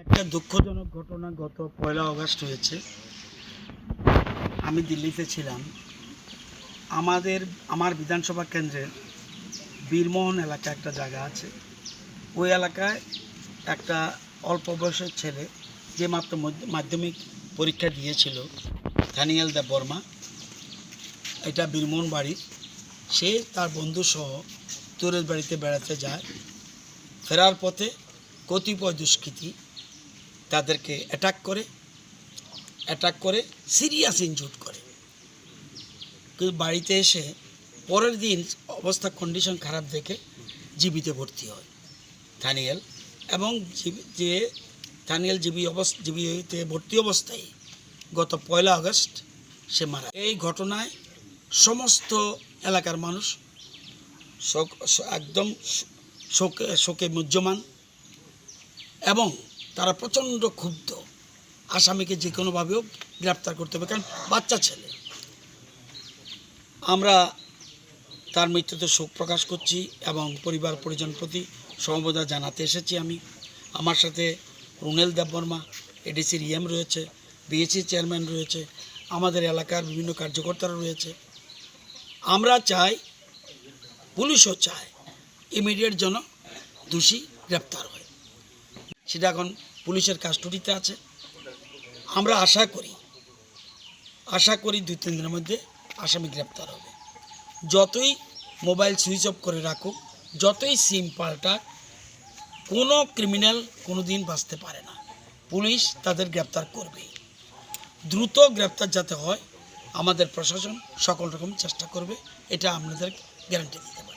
একটা দুঃখজনক ঘটনা গত পয়লা আগস্ট হয়েছে। আমি দিল্লিতে ছিলাম। আমাদের, আমার বিধানসভা কেন্দ্রের বীরমোহন এলাকা একটা জায়গা আছে। ওই এলাকায় একটা অল্প বয়সের ছেলে যে মাত্র মাধ্যমিক পরীক্ষা দিয়েছিল দানিয়েল দেব বর্মা, এটা বীরমোহন বাড়ির। সে তার বন্ধু সহ তোরের বাড়িতে বেড়াতে যায়। ফেরার পথে কতিপয় দুষ্কৃতী তাদেরকে অ্যাটাক করে অ্যাটাক করে সিরিয়াস ইনজুড করে। কিন্তু বাড়িতে এসে পরের দিন অবস্থা কন্ডিশন খারাপ দেখে জীবিতে ভর্তি হয় থানিয়েল এবং যে থানিয়েল জীবী অবস্থা জীবিতে ভর্তি অবস্থায় গত পয়লা আগস্ট সে মারা এই ঘটনায় সমস্ত এলাকার মানুষ শোক একদম শোকে শোকে মুহ্যমান এবং তারা প্রচণ্ড ক্ষুব্ধ। আসামিকে যে কোনোভাবেও গ্রেপ্তার করতে হবে, কারণ বাচ্চা ছেলে। আমরা তার মৃত্যুতে শোক প্রকাশ করছি এবং পরিবার পরিজন প্রতি সমবেদনা জানাতে এসেছি আমি। আমার সাথে রুনেল দেববর্মা এডিসির ইএম রয়েছে, বিএসসি চেয়ারম্যান রয়েছে, আমাদের এলাকার বিভিন্ন কার্যকর্তারা রয়েছে। আমরা চাই, পুলিশও চায়, ইমিডিয়েট যেন দোষী গ্রেপ্তার হয়। সেটা এখন পুলিশের কাস্টডিতে আছে। আমরা আশা করি আশা করি দুই, তিন দিনের মধ্যে আসামি গ্রেপ্তার হবে। যতই মোবাইল সুইচ অফ করে রাখুক, যতই সিম পাল্টাক কোনো ক্রিমিনাল কোনো দিন বাঁচতে পারে না। পুলিশ তাদের গ্রেপ্তার করবেই। দ্রুত গ্রেপ্তার যাতে হয়, আমাদের প্রশাসন সকল রকম চেষ্টা করবে, এটা আপনাদের গ্যারান্টি দিতে পারি।